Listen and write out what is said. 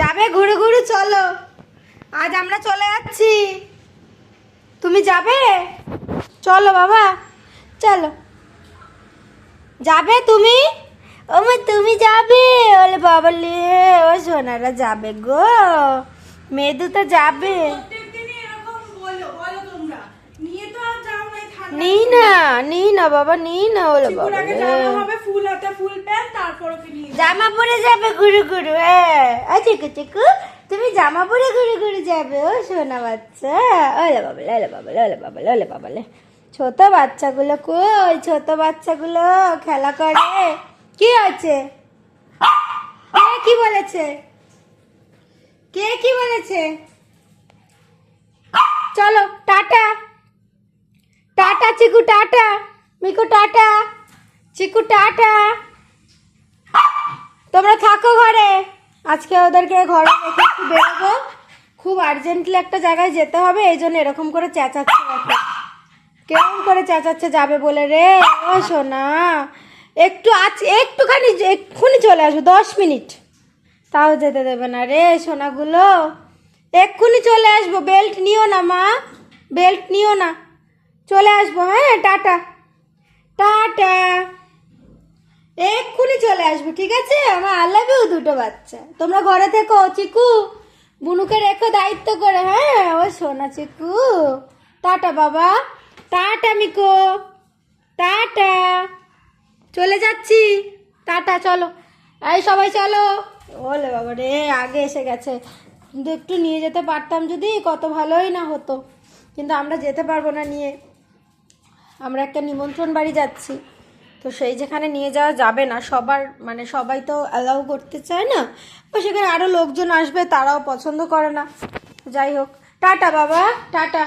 যাবে ঘুরে ঘুরে চলো। আজ আমরা চলে যাচ্ছি। তুমি যাবে? চলো বাবা চলো। যাবে তুমি? ওমা তুমি যাবে? ওলে বাবা লে ও সোনারা যাবে গো। মেদু তো যাবে। নাই নি না নি না বাবা নি না ওলে বাবা ফুল হাতে ফুল প্যান্ট জামা পরে যাবে ঘুরু ঘুরু হ্যাঁ চিকু চিকু, তুমি জামা পরে ঘুরু ঘুরু যাবে, ও সোনা বাচ্চা। ওলে বাবা ওলে বাবা ওলে বাবা ওলে বাবা লে ছোট বাচ্চাগুলো কই, ছোট বাচ্চাগুলো খেলা করে। কি আছে কে কি বলেছে? কে কি বলেছে? চলো, tata. Tata, Chiku, tata. Miku, tata. Chiku, tata. তোমরা থাকো ঘরে। আজকে ওদেরকে ঘরে একটু বেরোবো। খুব আর্জেন্টলি একটা জায়গায় যেতে হবে, এই জন্য এরকম করে চেঁচাচ্ছে কেমন করে চেঁচাচ্ছে যাবে বলে রে? ও সোনা, একটু আজ একটুখানি এক্ষুনি চলে আসব দশ মিনিট। তাও যেতে দেবে না রে সোনাগুলো। এক্ষুনি চলে আসব বেল্ট নিও না মা বেল্ট নিও না। চলে আসব হ্যাঁ টাটা। টাটা। এক্ষুনি চলে আসব, ঠিক আছে? আমার আলাবেও দুটো বাচ্চা। তোমরা ঘরে থেকো, চিকু। বুনুকে রেখো দায়িত্ব করে হ্যাঁ? ও সোনা চিকু। টাটা, বাবা। টাটা, মিকো। টাটা। চলে যাচ্ছি। টাটা, চলো। এই সবাই চলো। ওলে বাবা রে, আগে এসে গেছে। কিন্তু একটু নিয়ে যেতে পারতাম যদি, কত ভালোই না হতো। কিন্তু আমরা যেতে পারব না নিয়ে। আমরা একটা নিমন্ত্রণ বাড়ি যাচ্ছি। তো সেই যেখানে নিয়ে যাওয়া যাবে না, সবার মানে সবাই তো অ্যালাউ করতে চায় না, তো সেখানে আরও লোকজন আসবে, তারাও পছন্দ করে না। যাই হোক, টাটা বাবা, টাটা।